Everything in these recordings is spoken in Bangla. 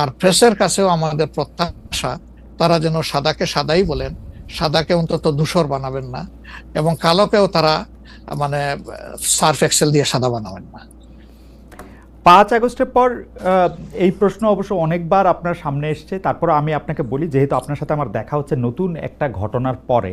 আর প্রেসের কাছেও আমাদের প্রত্যাশা, তারা যেন সাদাকে সাদাই বলেন, সাদাকে অন্তত ধূসর বানাবেন না এবং কালোকেও তারা মানে সার্ফ এক্সেল দিয়ে সাদা বানাবেন না। পাঁচ আগস্টের পর এই প্রশ্ন অবশ্য অনেকবার আপনার সামনে এসছে। তারপর আমি আপনাকে বলি, যেহেতু আপনার সাথে আমার দেখা হচ্ছে নতুন একটা ঘটনার পরে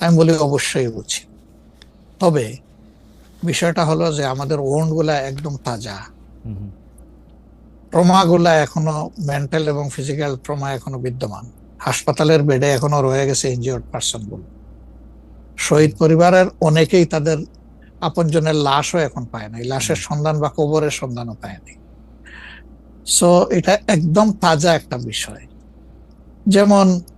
আমি বলি অবশ্যই উচিত। তবে বিষয়টা হলো যে আমাদের ওন্ডগুলা একদম তাজা। হুম হুম ট্রমা গুলা এখনও মেন্টাল এবং ফিজিক্যাল ট্রমা এখনও বিদ্যমান। হাসপাতালের বেডে এখনও রয়ে গেছে ইনজিওর্ড পার্সনগুলো। শহীদ পরিবারের অনেকেই তাদের আপনজনের লাশও এখন পায় নাই। লাশের সন্ধান বা কবরের সন্ধানও পায়নি সো এটা একদম তাজা একটা বিষয়। যেমন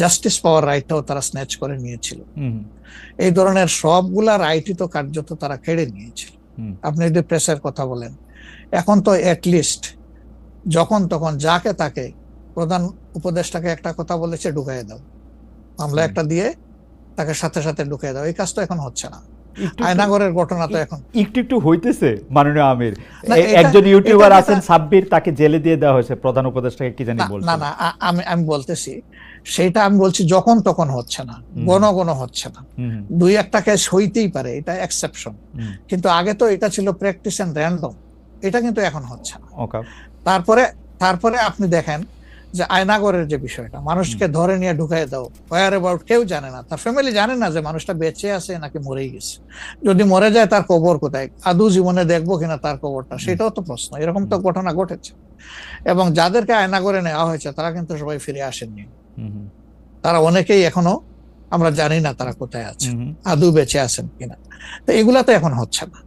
জাস্টিস পাওয়ার রাইটটাও তারা স্ন্যাচ করে নিয়েছিল। এই ধরনের সবগুলা রাইটই তো কার্যত তারা কেড়ে নিয়েছিল। আপনি যদি প্রেসের কথা বলেন এখন তো লিস্ট যখন তখন যাকে তাকে প্রধান উপদেষ্টাকে একটা কথা বলেছে ঢুকাই দাও। মামলা একটা দিয়ে তাকে সাথে সাথে ঢুকাই দাও। এই কাজ তো এখন হচ্ছে না। আয়নাগরের ঘটনা তো এখন একটু একটু হইতেছে মাননীয় আমির। একজন ইউটিউবার আছেন সাব্বির তাকে জেলে দিয়ে দেওয়া হয়েছে প্রধান উপদেষ্টাকে কি জানি না না না আমি আমি বলতেছি সেটা আমি বলছি যখন তখন হচ্ছে না গণ গণ হচ্ছে না। দুই একটা কেস হইতেই পারে এটা এক্সেপশন কিন্তু আগে তো এটা ছিল প্র্যাকটিস এন্ড র্যান্ডম এটা কিন্তু এখন হচ্ছে না। তারপরে তারপরে আপনি দেখেন যে আয়নাগরের যে বিষয়টা মানুষকে ধরে নিয়ে ঢুকাই দাও ওয়ার অ্যাবাউট কেউ জানে না। তার ফ্যামিলি জানে না যে মানুষটা বেঁচে আছে নাকি মরেই গেছে। যদি মরে যায় তার কবর কোথায়? আদৌ জীবনে দেখব কিনা তার কবরটা? সেটাও তো প্রশ্ন এরকম তো ঘটনা ঘটেছে। এবং যাদেরকে আয়নাগরে নেওয়া হয়েছে তারা কিন্তু সবাই ফিরে আসেননি। তারা অনেকেই এখনও আমরা জানি না তারা কোথায় আছে আদৌ বেঁচে আছেন কিনা। তো এগুলা তো এখন হচ্ছে না।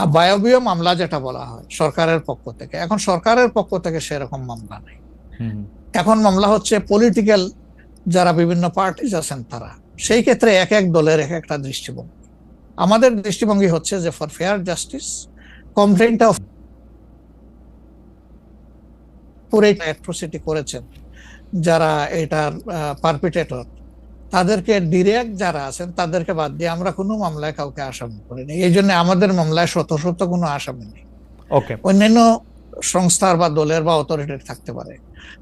আর বায়বীয় মামলা যেটা বলা হয় সরকারের পক্ষ থেকে এখন সরকারের পক্ষ থেকে সেরকম মামলা নেই। এখন মামলা হচ্ছে পলিটিক্যাল যারা বিভিন্ন পার্টিজ আছেন তারা সেই ক্ষেত্রে এক এক দলের এক একটা দৃষ্টিভঙ্গি। আমাদের দৃষ্টিভঙ্গি হচ্ছে যে ফর ফেয়ার জাস্টিস কমপ্লেনটা পুরো অ্যাট্রোসিটি করেছেন। যারা এটার পারপিটেটর তাদেরকে ডিরেক্ট যারা আছেন তাদেরকে বাদ দিয়ে আমরা কোনো মামলায় কাউকে আসামি করিনি। এই জন্য আমাদের মামলায় শত শত কোনো আসামি নেই। ওকে অন্যান্য সংস্থার বা দলের বা অথরিটির থাকতে পারে।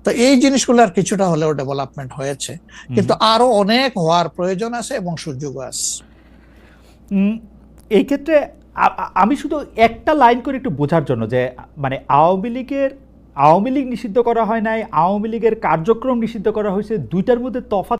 তো এই জিনিসগুলোর কিছুটা হলেও ডেভেলপমেন্ট হয়েছে। কিন্তু আরও অনেক হওয়ার প্রয়োজন আছে এবং সুযোগ আছে। এই ক্ষেত্রে আমি শুধু একটা লাইন করে একটু বোঝার জন্য যে মানে আওয়ামী লীগের আওয়ামী লীগ নিষিদ্ধ করা হয় নাই, আওয়ামী লীগের কার্যক্রম নিষিদ্ধ করা হয়েছে, দুইটার মধ্যে তফাৎ